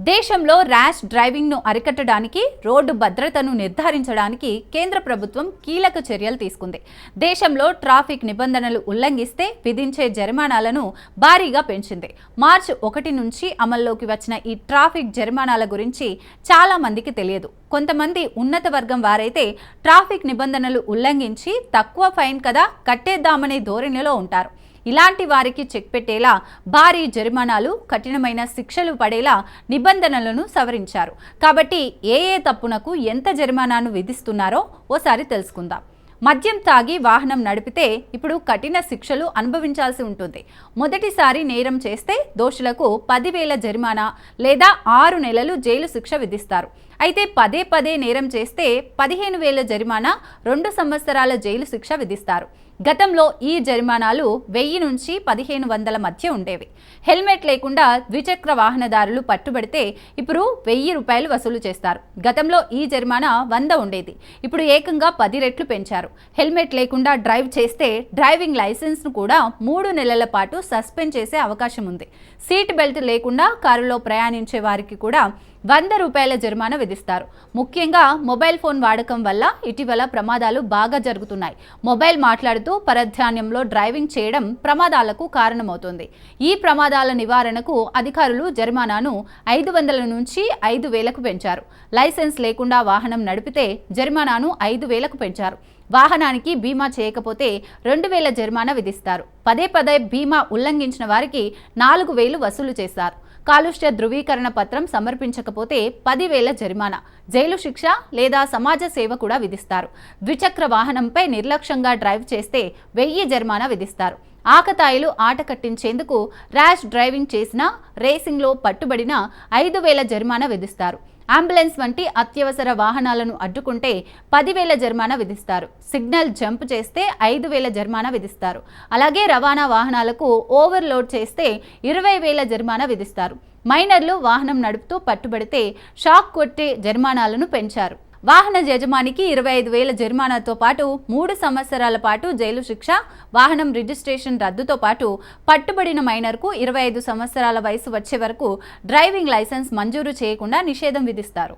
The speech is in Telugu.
దేశంలో ర్యాష్ డ్రైవింగ్ను అరికట్టడానికి రోడ్డు భద్రతను నిర్ధారించడానికి కేంద్ర ప్రభుత్వం కీలక చర్యలు తీసుకుంది. దేశంలో ట్రాఫిక్ నిబంధనలు ఉల్లంఘిస్తే విధించే జరిమానాలను భారీగా పెంచింది. మార్చి ఒకటి నుంచి అమల్లోకి వచ్చిన ఈ ట్రాఫిక్ జరిమానాల గురించి చాలా మందికి తెలియదు. కొంతమంది ఉన్నత వర్గం వారైతే ట్రాఫిక్ నిబంధనలు ఉల్లంఘించి తక్కువ ఫైన్ కదా కట్టేద్దామనే ధోరణిలో ఉంటారు. ఇలాంటి వారికి చెక్ పెట్టేలా భారీ జరిమానాలు కఠినమైన శిక్షలు పడేలా నిబంధనలను సవరించారు. కాబట్టి ఏ ఏ తప్పునకు ఎంత జరిమానాను విధిస్తున్నారో ఓసారి తెలుసుకుందాం. మద్యం తాగి వాహనం నడిపితే ఇప్పుడు కఠిన శిక్షలు అనుభవించాల్సి ఉంటుంది. మొదటిసారి నేరం చేస్తే దోషులకు పదివేల జరిమానా లేదా ఆరు నెలలు జైలు శిక్ష విధిస్తారు. అయితే పదే పదే నేరం చేస్తే పదిహేను వేల జరిమానా రెండు సంవత్సరాల జైలు శిక్ష విధిస్తారు. గతంలో ఈ జరిమానాలు వెయ్యి నుంచి పదిహేను వందల మధ్య ఉండేవి. హెల్మెట్ లేకుండా ద్విచక్ర వాహనదారులు పట్టుబడితే ఇప్పుడు వెయ్యి రూపాయలు వసూలు చేస్తారు. గతంలో ఈ జరిమానా వంద ఉండేది. ఇప్పుడు ఏకంగా పది రెట్లు పెంచారు. హెల్మెట్ లేకుండా డ్రైవ్ చేస్తే డ్రైవింగ్ లైసెన్స్ను కూడా మూడు నెలల పాటు సస్పెండ్ చేసే అవకాశం ఉంది. సీట్ బెల్ట్ లేకుండా కారులో ప్రయాణించే వారికి కూడా వంద రూపాయల జరిమానా విధిస్తారు. ముఖ్యంగా మొబైల్ ఫోన్ వాడకం వల్ల ఇటీవల ప్రమాదాలు బాగా జరుగుతున్నాయి. మొబైల్ మాట్లాడుతూ పరధ్యాన్యంలో డ్రైవింగ్ చేయడం ప్రమాదాలకు కారణమవుతుంది. ఈ ప్రమాదాల నివారణకు అధికారులు జరిమానాను ఐదు వందల నుంచి ఐదు వేలకు పెంచారు. లైసెన్స్ లేకుండా వాహనం నడిపితే జరిమానాను ఐదు వేలకు పెంచారు. వాహనానికి బీమా చేయకపోతే రెండు వేల జరిమానా విధిస్తారు. పదే పదే బీమా ఉల్లంఘించిన వారికి నాలుగు వేలు వసూలు చేస్తారు కాలుష్య ధృవీకరణ పత్రం సమర్పించకపోతే పదివేల జరిమానా. జైలు శిక్ష లేదా సమాజ సేవ కూడా విధిస్తారు. ద్విచక్ర వాహనంపై నిర్లక్ష్యంగా డ్రైవ్ చేస్తే వెయ్యి జరిమానా విధిస్తారు. ఆకతాయిలు ఆట కట్టించేందుకు ర్యాష్ డ్రైవింగ్ చేసినా రేసింగ్లో పట్టుబడిన ఐదు వేల జరిమానా విధిస్తారు. అంబులెన్స్ వంటి అత్యవసర వాహనాలను అడ్డుకుంటే పదివేల జరిమానా విధిస్తారు. సిగ్నల్ జంప్ చేస్తే ఐదు వేల జరిమానా విధిస్తారు. అలాగే రవాణా వాహనాలకు ఓవర్లోడ్ చేస్తే ఇరవై వేల జరిమానా విధిస్తారు. మైనర్లు వాహనం నడుపుతూ పట్టుబడితే షాక్ కొట్టే జరిమానాలను పెంచారు. వాహన యజమానికి ఇరవై ఐదు వేల జరిమానాతో పాటు మూడు సంవత్సరాల పాటు జైలు శిక్ష వాహనం రిజిస్ట్రేషన్ రద్దుతో పాటు పట్టుబడిన మైనర్కు ఇరవై ఐదు సంవత్సరాల వయసు వచ్చే వరకు డ్రైవింగ్ లైసెన్స్ మంజూరు చేయకుండా నిషేధం విధిస్తారు.